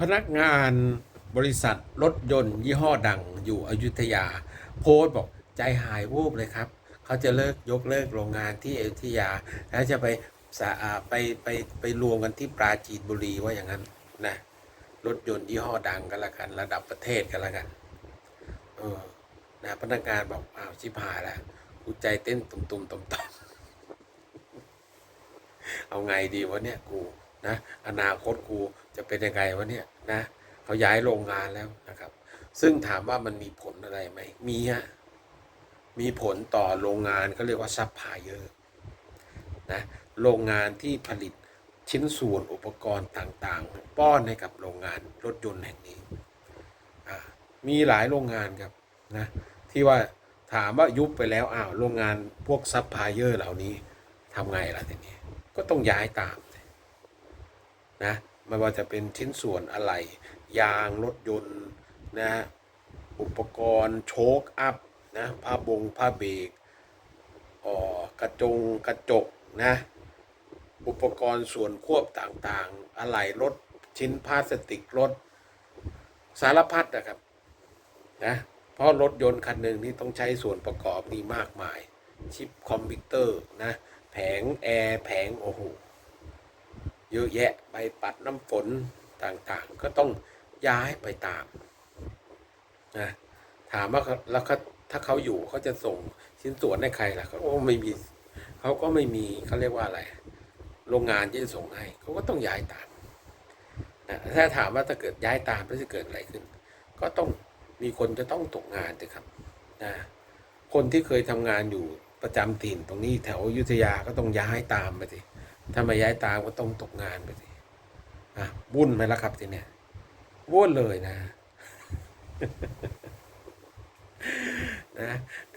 พนักงานบริษัทรถยนต์ ยี่ห้อดังอยู่อยุธยา โพสต์บอกใจหายวูบเลยครับ เขาจะเลิกยกเลิกโรงงานที่อยุธยา แล้วจะไปสะอ่าไปไปไปรวมกันที่ปราจีนบุรีว่าอย่างนั้นนะรถยนต์ยี่ห้อดังกันละกัน ระดับประเทศกันละกันเออนะพนักงานบอกอ้าวชิบหายแล้วกูใจเต้นตุ่มๆตุ่มต่อมๆเอาไงดีวะเนี่ยกู นะอนาคตกูจะเป็นยังไงวะเนี่ยนะเขาย้ายโรงงานแล้วนะครับ ซึ่งถามว่ามันมีผลอะไรไหมมีฮะมีผลต่อโรงงานเขาเรียกว่าซัพพลายเออร์นะโรงงานที่ผลิตชิ้นส่วนอุปกรณ์ต่างๆ ป้อนให้กับโรงงานรถยนต์แห่งนี้มีหลายโรงงานครับนะที่ว่าถามว่ายุบไปแล้วอ้าวโรงงานพวกซัพพลายเออร์เหล่านี้ทำไงล่ะทีนี้ก็ต้องย้ายตาม นะไม่ว่าจะเป็นชิ้นส่วนอะไร ยางรถยนต์นะอุปกรณ์โชคอัพนะผ้าบงผ้าเบรกออกระจงกระจกนะอุปกรณ์ส่วนควบต่างๆ อะไหล่รถชิ้นพลาสติกรถสารพัดนะครับนะเพราะรถยนต์คันหนึ่งนี่ต้องใช้ส่วนประกอบนี่มากมาย ชิปคอมพิวเตอร์นะแผงแอร์แผงโอ้โห เยอะแยะใบปัดน้ำฝนต่างๆ ก็ต้องย้ายไปตามนะถามว่าแล้วเขาถ้าเขาอยู่เขาจะส่งชิ้นส่วนให้ใครล่ะเขาก็ไม่มีเขาก็ไม่มีเขาเรียกว่าอะไร โรงงานที่จะส่งให้เขาก็ต้องย้ายตามนะถ้าถามว่าถ้าเกิดย้ายตามแล้วจะเกิดอะไรขึ้น ก็ต้องมีคนจะต้องตกงานสิครับนะคนที่เคยทำงานอยู่ประจำถิ่นตรงนี้แถวอยุธยาก็ต้องย้ายตามไปสิ ถ้าไม่ย้ายตามก็ต้องตกงานไปสิอะวุ่นไหมล่ะครับทีเนี้ยวุ่นเลยนะนะ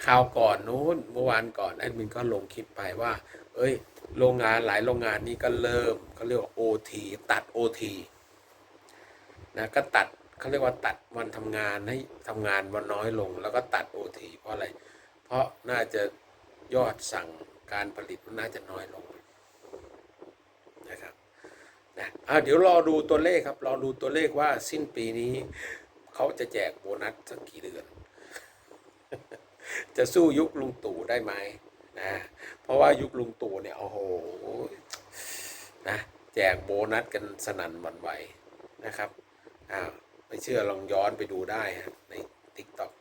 ข่าวก่อนนู้นเมื่อวานก่อนแอดมินก็ลงคลิปไปว่า เอ้ย โรงงานหลายโรงงานนี้ก็เริ่มเขาเรียกว่าโอทีตัดโอทีนะก็ตัดเขาเรียกว่าตัดวันทำงานให้ทำงานวันน้อยลง แล้วก็ตัดโอทีเพราะอะไร เพราะน่าจะยอดสั่งการผลิตมันน่าจะน้อยลง นะครับนะอะ เดี๋ยวรอดูตัวเลขครับ รอดูตัวเลขว่าสิ้นปีนี้ เขาจะแจกโบนัสสักกี่เดือน จะสู้ยุคลุงตู่ได้ไหมนะ เพราะว่ายุคลุงตู่เนี่ยโอ้โหนะแจกโบนัสกันสนั่นวันไหวนะครับอ้าวไม่เชื่อลองย้อนไปดูได้ฮะใน t ิ k t o k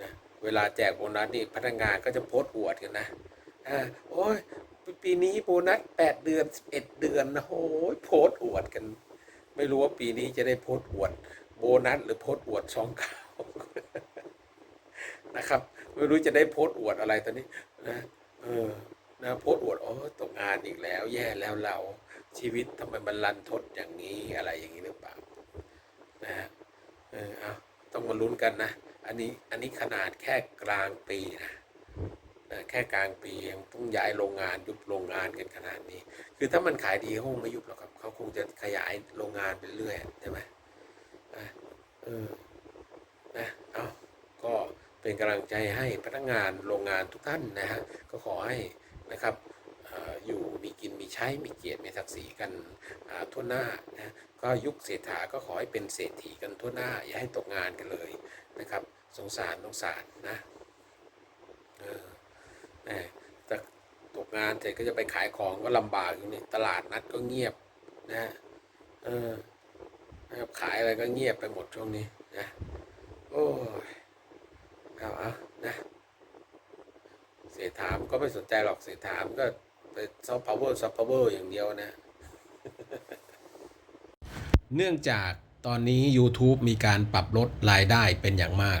นะเวลาแจกโบนัสนี่พนักงานก็จะโพสต์อวดกันนะอ่าโอ้ย ปีนี้โบนัสแปดเดือนสิบเอ็ดเดือนนะโอ้ยโพสอวดกัน ไม่รู้ว่าปีนี้จะได้โพสอวด โบนัสหรือโพสอวดซองข่าวนะครับ ไม่รู้จะได้โพสอวดอะไรตอนนี้นะเออนะโพสอวดโอ้ตกงานอีกแล้ว แย่แล้วเราชีวิตทำไมมันรันทดอย่างนี้อะไรอย่างนี้หรือเปล่านะฮะเออเอาต้องมาลุ้นกันนะ อันนี้อันนี้ขนาดแค่กลางปีนะ แค่กลางปียังต้องย้ายโรงงานยุบโรงงานกันขนาดนี้ คือถ้ามันขายดีเขาคงไม่ยุบหรอกครับเขาคงจะขยายโรงงานไปเรื่อยใช่ไหมอะเออนะเอาก็เป็นกำลังใจให้พนักงานโรงงานทุกท่านนะฮะก็ขอให้นะครับอยู่มีกินมีใช้มีเกียรติมีศักดิ์ศรีกันทั่วหน้านะก็ยุคเศรษฐาก็ขอให้เป็นเศรษฐีกันทั่วหน้า อย่าให้ตกงานกันเลยนะครับ สงสารสงสารนะ แหม่จะตกงานเสร็จก็จะไปขายของก็ลำบากอยู่นี่ตลาดนัดก็เงียบนะฮะเออนะครับขายอะไรก็เงียบไปหมดช่วงนี้นะโอ้ยเอาเอานะเสียถามก็ไม่สนใจหรอกเสียถามก็ไปซอฟต์พาวเวอร์ซอฟต์พาวเวอร์อย่างเดียวนะ เนื่องจากตอนนี้ YouTube มีการปรับลดรายได้เป็นอย่างมาก